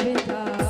যাবে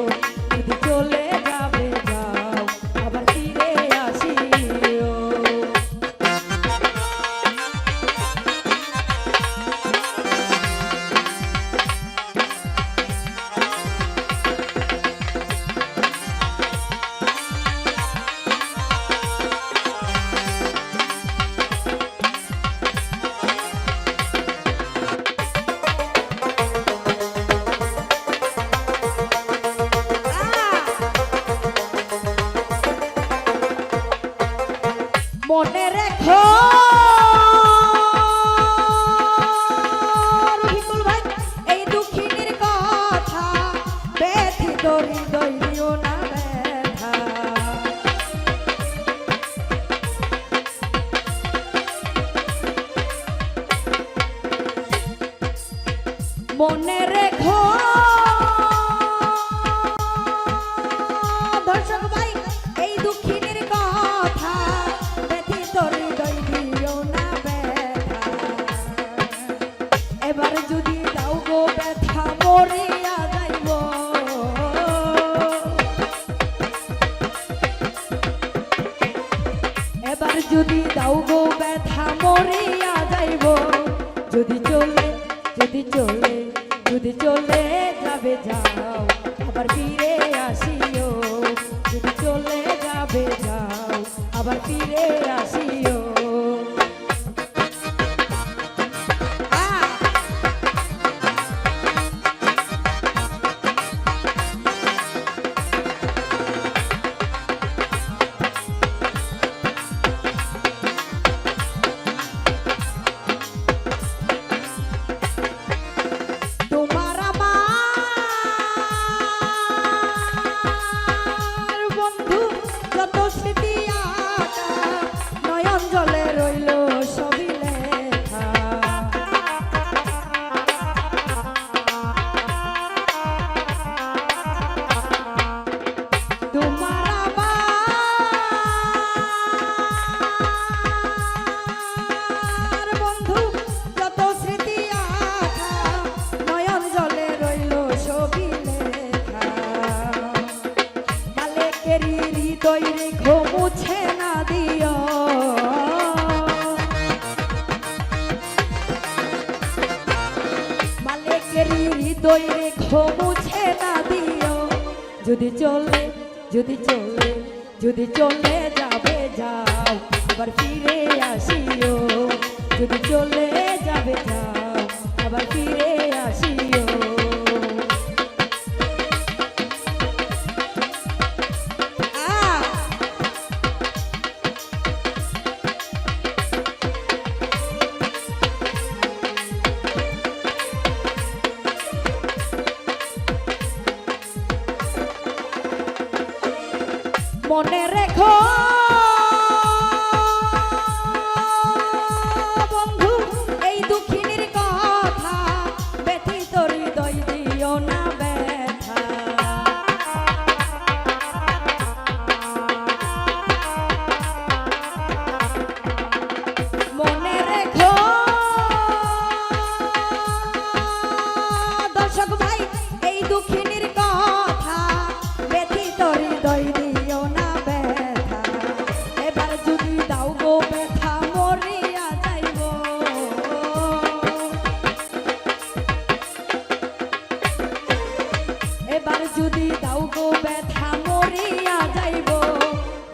যদি দাও গো ব্যথা, মরিয়া যাইব। যদি চলে যদি চলে যদি চলে যাবে যাও, আবার ফিরে আসিও। যদি চলে যাবে যাও, আবার ফিরে আসিও। যত স্মৃতি রেখো না দিও। যদি চলে যদি চলে যদি চলে যাবে যাও, আবার ফিরে আসিও। যদি চলে যাবে যাও, আবার ফিরে আসিও। Record.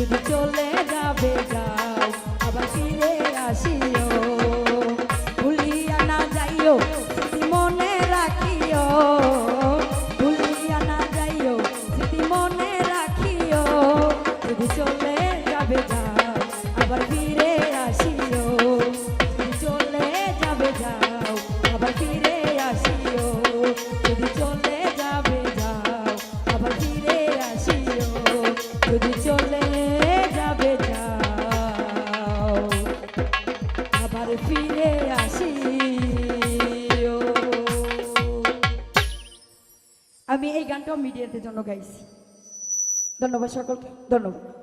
তুমি চলে যাবে, যাও। আবার ফিরে আসিও। ভুলিয়া না যাইও মনে রাখিও। ভুলিয়া না যাইও মনে রাখিও। তুমি চলে যাবে, যাও। গানটাও মিডিয়াতে জন্য গাইছি ধন্যবাদ সকলকে ধন্যবাদ।